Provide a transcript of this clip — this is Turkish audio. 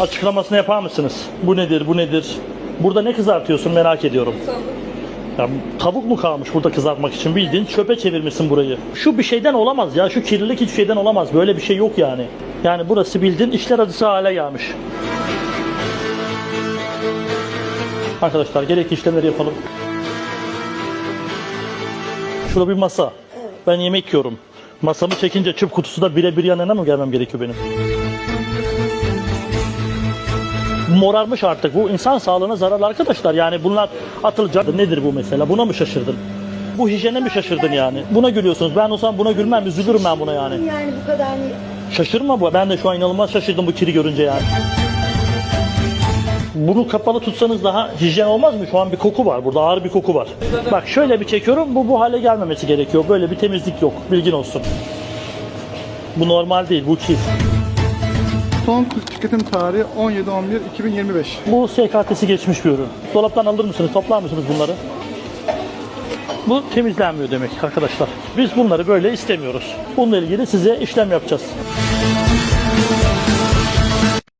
Açıklamasını yapar mısınız? Bu nedir, bu nedir? Burada ne kızartıyorsun merak ediyorum. Ya, tavuk mu kalmış burada kızartmak için bildiğin çöpe çevirmişsin burayı. Şu bir şeyden olamaz ya. Şu kirlilik hiçbir şeyden olamaz. Böyle bir şey yok yani. Yani burası bildiğin işler acısı hale gelmiş. Arkadaşlar gerekli işlemleri yapalım. Şurada bir masa. Ben yemek yiyorum. Masamı çekince çöp kutusu da birebir yanına mı gelmem gerekiyor benim? morarmış artık. Bu insan sağlığına zararlı arkadaşlar. Yani bunlar atılacak. Nedir bu mesela? Buna mı şaşırdın? Bu hijyene mi şaşırdın yani? Buna gülüyorsunuz. Ben olsam buna gülmem. Üzülürüm ben buna yani. Yani bu kadar Şaşırma bu. Ben de şu an inanılmaz şaşırdım bu kiri görünce yani. Bunu kapalı tutsanız daha hijyen olmaz mı? Şu an bir koku var burada. Ağır bir koku var. Bak şöyle bir çekiyorum. Bu bu hale gelmemesi gerekiyor. Böyle bir temizlik yok. Bilgin olsun. Bu normal değil. Bu çift. Son tüketim tarihi 17-11-2025. Bu SKT'si geçmiş bir ürün. Dolaptan alır mısınız, toplar mısınız bunları? Bu temizlenmiyor demek arkadaşlar. Biz bunları böyle istemiyoruz. Bununla ilgili size işlem yapacağız.